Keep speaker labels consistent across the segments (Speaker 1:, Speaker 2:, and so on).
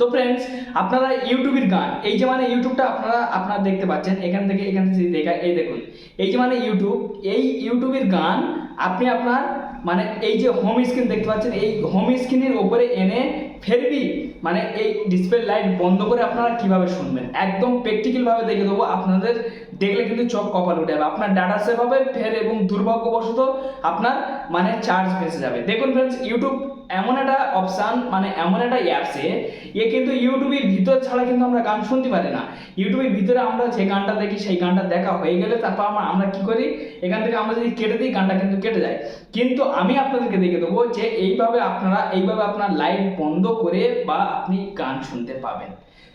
Speaker 1: তো ফ্রেন্ডস আপনারা ইউটিউবের গান, এই যে মানে ইউটিউবটা আপনারা আপনারা দেখতে পাচ্ছেন, এখান থেকে এখান থেকে দেখা, এই দেখুন, এই যে মানে ইউটিউব এই ইউটিউবের গান আপনি আপনার মানে এই যে হোম স্ক্রিন দেখতে পাচ্ছেন, এই হোম স্ক্রিনের ওপরে এনে ফেরবি মানে এই ডিসপ্লে লাইট বন্ধ করে আপনারা কীভাবে শুনবেন? একদম প্র্যাকটিক্যাল ভাবে দেখে দেবো, আপনাদের দেখলে কিন্তু চোখ কপাল উঠে যাবে। আপনার ডাটা সেভ হবে, ফের এবং দুর্ভাগ্যবশত আপনার মানে চার্জ বেঁচে যাবে। দেখুন ফ্রেন্ডস ইউটিউব এমন একটা অপশান মানে এমন একটা অ্যাপসে এ কিন্তু ইউটিউবের ভিতর ছাড়া কিন্তু আমরা গান শুনতে পারি না। ইউটিউবের ভিতরে আমরা যে গানটা দেখি, সেই গানটা দেখা হয়ে গেলে তারপর আমরা আমরা কী করি? এখান থেকে আমরা যদি কেটে দিই, গানটা কিন্তু কেটে যায়। কিন্তু আমি আপনাদেরকে দেখে দেবো যে এইভাবে আপনারা, এইভাবে আপনার লাইট বন্ধ করে বা আপনি গান শুনতে পাবেন।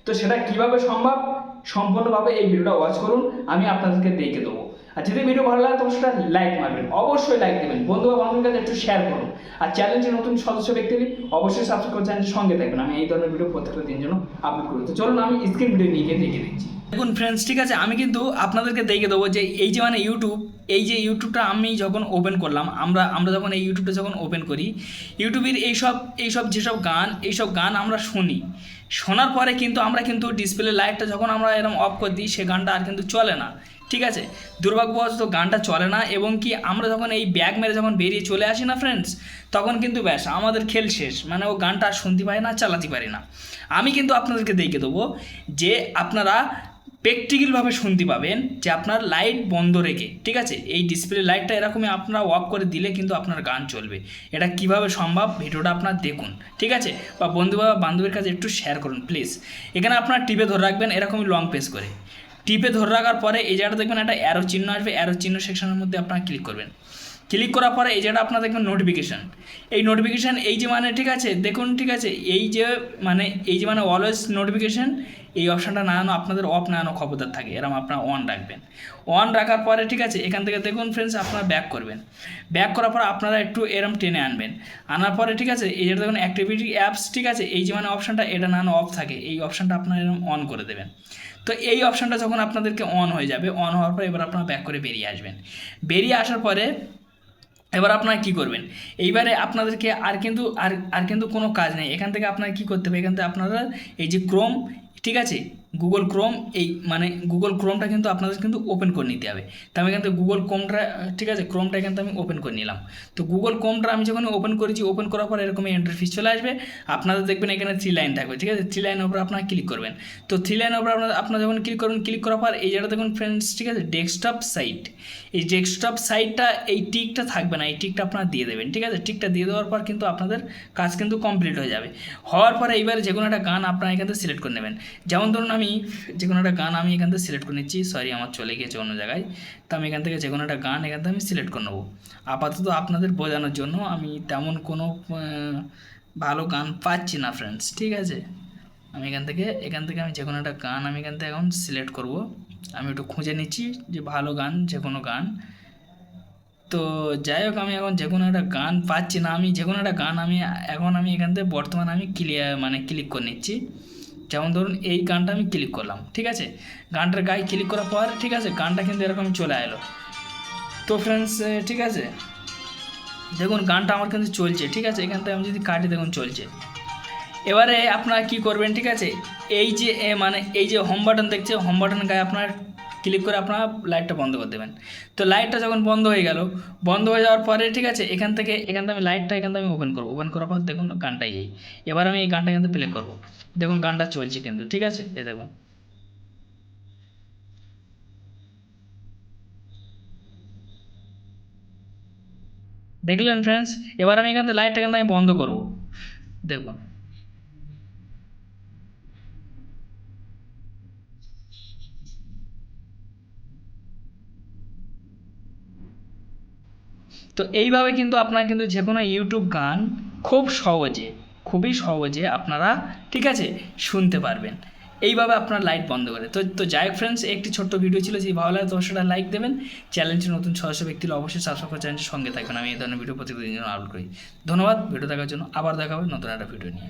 Speaker 1: তো সেটা কীভাবে সম্ভব? সম্পূর্ণভাবে এই ভিডিওটা ওয়াচ করুন, আমি আপনাদেরকে দেখে দেবো। আর যদি ভিডিও ভালো লাগে, তবে সেটা লাইক মারবেন। অবশ্যই লাইক দেবেন। বন্ধু বা বান্ধবের কাছে একটু শেয়ার করুন। আর চ্যানেলটি নতুন সদস্য ব্যক্তি, অবশ্যই সাবস্ক্রাইব করে চ্যানেলের সঙ্গে থাকবেন। আমি এই ধরনের ভিডিও প্রত্যেকটা দিন জন্য আপলোড করি তো চলুন, আমি স্ক্রিন ভিডিও নিয়ে গিয়ে দেখে দিচ্ছি দেখুন ফ্রেন্ডস ঠিক আছে, আমি কিন্তু আপনাদেরকে দেখে দেবো যে এই যে মানে ইউটিউব এই যে ইউটিউবটা আমি যখন ওপেন করলাম, আমরা আমরা যখন এই ইউটিউবটা যখন ওপেন করি ইউটিউবের এইসব এইসব যেসব গান এইসব গান আমরা শুনি। শোনার পরে কিন্তু আমরা কিন্তু ডিসপ্লে লাইটটা যখন আমরা এরকম অফ করে দিই, সে গানটা আর কিন্তু চলে না। ঠিক আছে? দুর্ভাগ্যবশত গানটা চলে না এবং কি আমরা যখন এই ব্যাগ মেরে যখন বেরিয়ে চলে আসি না ফ্রেন্ডস তখন কিন্তু ব্যাস, আমাদের খেল শেষ। মানে ও গানটা শুনতে পারি না, চালাতে পারি না। আমি কিন্তু আপনাদেরকে দেখে দেবো যে আপনারা প্র্যাকটিক্যালভাবে শুনতে পাবেন যে আপনার লাইট বন্ধ রেখে, ঠিক আছে? এই ডিসপ্লে লাইটটা এরকমই আপনারা অফ করে দিলে কিন্তু আপনার গান চলবে। এটা কীভাবে সম্ভব? ভিডিওটা আপনার দেখুন, ঠিক আছে? বা বন্ধু বা বান্ধবীর কাছে একটু শেয়ার করুন প্লিজ এখানে আপনার টিপে ধরে রাখবেন এরকমই লং প্রেস করে। টিপে ধরে রাখার পরে এই জায়গাটা দেখবেন একটা অ্যারো চিহ্ন আসবে। অ্যারো চিহ্ন সেকশনের মধ্যে আপনারা ক্লিক করবেন। ক্লিক করার পরে এই যেটা আপনার দেখবেন নোটিফিকেশান এই নোটিফিকেশান এই যে মানে ঠিক আছে, দেখুন ঠিক আছে, এই যে মানে এই যে মানে অলওয়েজ নোটিফিকেশান এই অপশানটা না আনো, আপনাদের অফ না আনো খবরদার থাকে এরকম আপনারা অন রাখবেন। অন রাখার পরে ঠিক আছে, এখান থেকে দেখুন ফ্রেন্ডস আপনারা ব্যাক করবেন। ব্যাক করার পর আপনারা একটু এরম টেনে আনবেন। আনার পরে ঠিক আছে, এই যেটা দেখুন অ্যাক্টিভিটি অ্যাপস ঠিক আছে, এই যে মানে অপশানটা এটা না অফ থাকে, এই অপশানটা আপনারা এরকম অন করে দেবেন। তো এই অপশানটা যখন আপনাদেরকে অন হয়ে যাবে অন হওয়ার পর এবার আপনারা ব্যাক করে বেরিয়ে আসবেন। বেরিয়ে আসার পরে এবার আপনারা কি করবেন? এইবারে আপনাদেরকে আর কিন্তু, আর আর কিন্তু কোনো কাজ নেই। এখান থেকে আপনারা কি করতে হবে? এখান থেকে আপনারা এই যে ক্রোম ঠিক আছে? গুগল ক্রোম এই মানে গুগল ক্রোমটা কিন্তু আপনাদের কিন্তু ওপেন করে নিতে হবে। তো আমি থেকে গুগল ক্রোমটা ঠিক আছে ক্রোমটা থেকে আমি ওপেন করে নিলাম। তো গুগল ক্রোমটা আমি যখন ওপেন করেছি ওপেন করার পর এরকম ইন্টারফিস চলে আসবে। আপনাদের দেখবেন এখানে থ্রি লাইন থাকবে, ঠিক আছে? থ্রি লাইনের উপর আপনারা ক্লিক করবেন। তো থ্রি লাইনের উপর আপনার, আপনারা যখন ক্লিক করবেন ক্লিক করার পর এই জায়গাটা দেখুন ফ্রেন্ডস ঠিক আছে? ডেস্কটপ সাইট এই ডেস্কটপ সাইটটা এই টিকটা থাকবে না, এই টিকটা আপনারা দিয়ে দেবেন, ঠিক আছে? টিকটা দিয়ে দেওয়ার পর কিন্তু আপনাদের কাজ কিন্তু কমপ্লিট হয়ে যাবে। হওয়ার পরে এইবার যে কোনো একটা গান আপনারা এখান থেকে সিলেক্ট করে নেবেন। যেমন ধরুন আমি যে কোনো একটা গান আমি এখান থেকে সিলেক্ট করে নিচ্ছি। সরি আমার চলে গিয়েছে অন্য জায়গায়। তো আমি এখান থেকে যে কোনো একটা গান এখান থেকে আমি সিলেক্ট করে নেব। আপাতত আপনাদের বোঝানোর জন্য আমি তেমন কোনো ভালো গান পাচ্ছি না ফ্রেন্ডস ঠিক আছে? আমি এখান থেকে এখান থেকে আমি যে কোনো একটা গান আমি এখান থেকে এখন সিলেক্ট করব। আমি একটু খুঁজে নিচ্ছি যে ভালো গান যে কোনো গান। তো যাই হোক, আমি এখন যে কোনো একটা গান পাচ্ছি না। আমি যে কোনো একটা গান আমি এখন আমি এখান থেকে বর্তমানে আমি ক্লিয়ার মানে ক্লিক করে নিচ্ছি। যেমন ধরুন এই গানটা আমি ক্লিক করলাম, ঠিক আছে? গানটার গায়ে ক্লিক করার পর, ঠিক আছে? গানটা কিন্তু এরকম চলে এলো। তো ফ্রেন্ডস ঠিক আছে? দেখুন, গানটা আমার কিন্তু চলছে, ঠিক আছে? এখান থেকে আমি যদি কাটি, দেখুন চলছে। এবারে আপনারা কি করবেন, ঠিক আছে? এই যে মানে এই যে হোম বাটন দেখছে হোম বাটনের গায়ে আপনার ক্লিক করে আপনারা লাইটটা বন্ধ করে দেবেন। তো লাইটটা যখন বন্ধ হয়ে গেল, বন্ধ হয়ে যাওয়ার পরে, ঠিক আছে? এখান থেকে এখান থেকে আমি লাইটটা এখান থেকে আমি ওপেন করব। ওপেন করার পর দেখুন গানটাই এই। এবার আমি এই গানটা কিন্তু প্লে করব। দেখুন গানটা চলছে কিন্তু, ঠিক আছে? এ দেখুন। দেখলেন ফ্রেন্ডস এবার আমি এখান থেকে লাইটটা থেকে আমি বন্ধ করব। দেখুন। তো এইভাবে কিন্তু আপনার কিন্তু যে কোনো ইউটিউব গান খুব সহজে খুবই সহজে আপনারা, ঠিক আছে, শুনতে পারবেন। এইভাবে আপনার লাইট বন্ধ করে। তো তো যাই ফ্রেন্ডস একটি ছোট্ট ভিডিও ছিল যে ভালো লাগে তো সেটা লাইক দেবেন। চ্যানেলটি নতুন সদস্য ব্যক্তির অবশ্যই সাবস্ক্রাইব করে চ্যানেলটির সঙ্গে থাকবেন। আমি এই ধরনের ভিডিও প্রতিদিন আপলোড করি। ধন্যবাদ ভিডিও দেখার জন্য আবার দেখা হবে নতুন একটা ভিডিও নিয়ে।